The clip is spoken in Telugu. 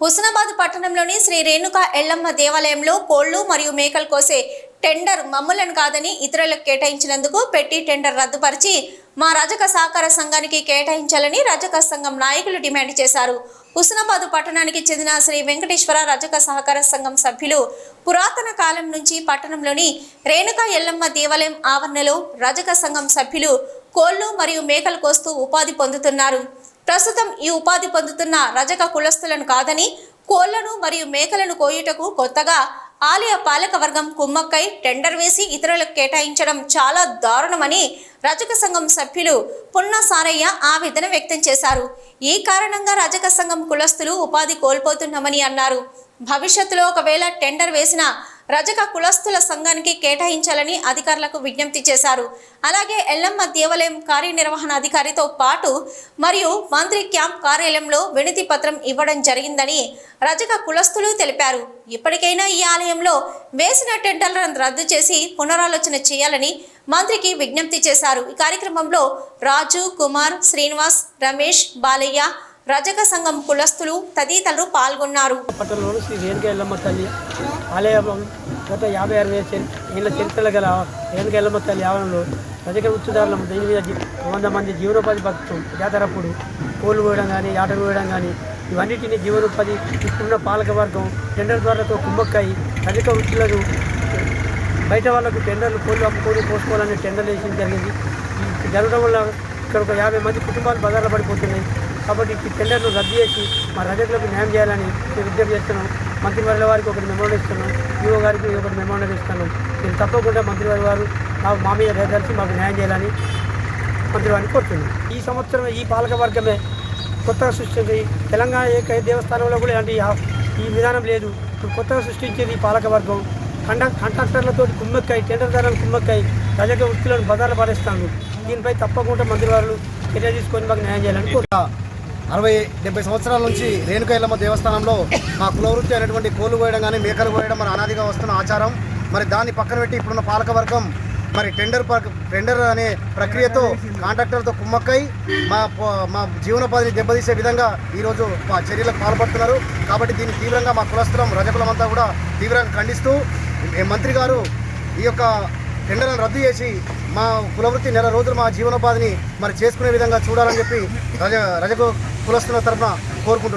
హుస్నాబాద్ పట్టణంలోని శ్రీ రేణుక ఎల్లమ్మ దేవాలయంలో కోళ్ళు మరియు మేకలు కోసే టెండర్ మమ్ములను కాదని ఇతరులకు కేటాయించినందుకు పెట్టి టెండర్ రద్దుపరిచి మా రజక సహకార సంఘానికి కేటాయించాలని రజక సంఘం నాయకులు డిమాండ్ చేశారు. హుస్నాబాద్ పట్టణానికి చెందిన శ్రీ వెంకటేశ్వర రజక సహకార సంఘం సభ్యులు పురాతన కాలం నుంచి పట్టణంలోని రేణుక ఎల్లమ్మ దేవాలయం ఆవరణలో రజక సంఘం సభ్యులు కోళ్ళు మరియు మేకలు కోస్తూ ఉపాధి పొందుతున్నారు. ప్రస్తుతం ఈ ఉపాధి పొందుతున్న రజక కులస్తులను కాదని కోళ్ళను మరియు మేకలను కోయుటకు కొత్తగా ఆలయ పాలక వర్గం కుమ్మక్కై టెండర్ వేసి ఇతరులకు కేటాయించడం చాలా దారుణమని రజక సంఘం సభ్యులు పున్న సారయ్య ఆవేదన వ్యక్తం చేశారు. ఈ కారణంగా రజక సంఘం కులస్తులు ఉపాధి కోల్పోతున్నామని అన్నారు. భవిష్యత్తులో ఒకవేళ టెండర్ వేసిన రజక కులస్తుల సంఘానికి కేటాయించాలని అధికారులకు విజ్ఞప్తి చేశారు. అలాగే ఎల్లమ్మ దేవాలయం కార్యనిర్వహణ అధికారితో పాటు మరియు మంత్రి క్యాంప్ కార్యాలయంలో వినతి పత్రం ఇవ్వడం జరిగిందని రజక కులస్తులు తెలిపారు. ఇప్పటికైనా ఈ ఆలయంలో వేసిన టెండర్లను రద్దు చేసి పునరాలోచన చేయాలని మంత్రికి విజ్ఞప్తి చేశారు. ఈ కార్యక్రమంలో రాజు కుమార్ శ్రీనివాస్ రమేష్ బాలయ్య రజక సంఘం కులస్తులు తదితరులు పాల్గొన్నారు. పట్టణంలో శ్రీ రేణుక తల్లి ఆలయం గత యాభై అరవై ఏళ్ళ చరిత్రలు గల రేణుక తల్లి ఆవరణలో రజక వృత్తిదారుల దీని మీద వంద మంది జీవనోపాధి భక్తులు జాతరప్పుడు కోళ్ళు పోయడం కానీ ఆటలు పోయడం కానీ ఇవన్నిటిని జీవనోపాధి ఇప్పుడున్న పాలక వర్గం టెండర్ ద్వారాతో కుమ్మక్కై రజక వృత్తులను బయట వాళ్ళకు టెండర్లు కోళ్ళు అమ్ముకొని పోసుకోవాలని టెండర్లు వేయడం జరిగింది. జరగడం వల్ల ఇక్కడ ఒక యాభై మంది కుటుంబాలు బజార్లో పడిపోతున్నాయి. కాబట్టి ఈ టెండర్ను రద్దు చేసి మా రజకులకు న్యాయం చేయాలని మేము విజ్ఞప్తి చేస్తున్నాం. మంత్రివర్యుల వారికి ఒకటి మెమోండర్ ఇస్తున్నాం. ఈఓ గారికి ఒకటి మెమోండర్ ఇస్తున్నాం నేను తప్పకుండా మంత్రివారి వారు మా మీద దయదలిచి మాకు న్యాయం చేయాలని మంత్రివారిని కోరుతున్నాం ఈ సంవత్సరం ఈ పాలక వర్గమే కొత్తగా సృష్టించి తెలంగాణ ఏక దేవస్థానంలో కూడా ఇలాంటి ఈ విధానం లేదు. ఇప్పుడు కొత్తగా సృష్టించేది ఈ పాలక వర్గం. కండ కంట్రాక్టర్లతో కుమ్మక్కాయి టెండర్దారులను కుమ్మక్కాయి రజక వృత్తులను బజార్లు పడేస్తాను దీనిపై తప్పకుండా మంత్రివారులు చర్య తీసుకొని మాకు న్యాయం చేయాలని కోరుతున్నాను. అరవై డెబ్బై సంవత్సరాల నుంచి రేణుకైలమ్మ దేవస్థానంలో మా కులవృత్తి అనేటువంటి కోలు కోయడం కానీ మేకలు కోయడం మరి అనాదిగా వస్తున్న ఆచారం. మరి దాన్ని పక్కన పెట్టి ఇప్పుడున్న పాలకవర్గం మరి టెండర్ టెండర్ అనే ప్రక్రియతో కాంట్రాక్టర్తో కుమ్మక్కై మా మా జీవనోపాధిని దెబ్బతీసే విధంగా ఈరోజు మా చర్యలకు పాల్పడుతున్నారు. కాబట్టి దీన్ని తీవ్రంగా మా కులస్థలం రజకులమంతా కూడా తీవ్రంగా ఖండిస్తూ మంత్రి గారు ఈ యొక్క టెండర్లను రద్దు చేసి మా కులవృత్తి నెల రోజులు మా జీవనోపాధిని మరి చేసుకునే విధంగా చూడాలని చెప్పి రజ రజకు కులస్తుల తరఫున కోరుకుంటున్నాను.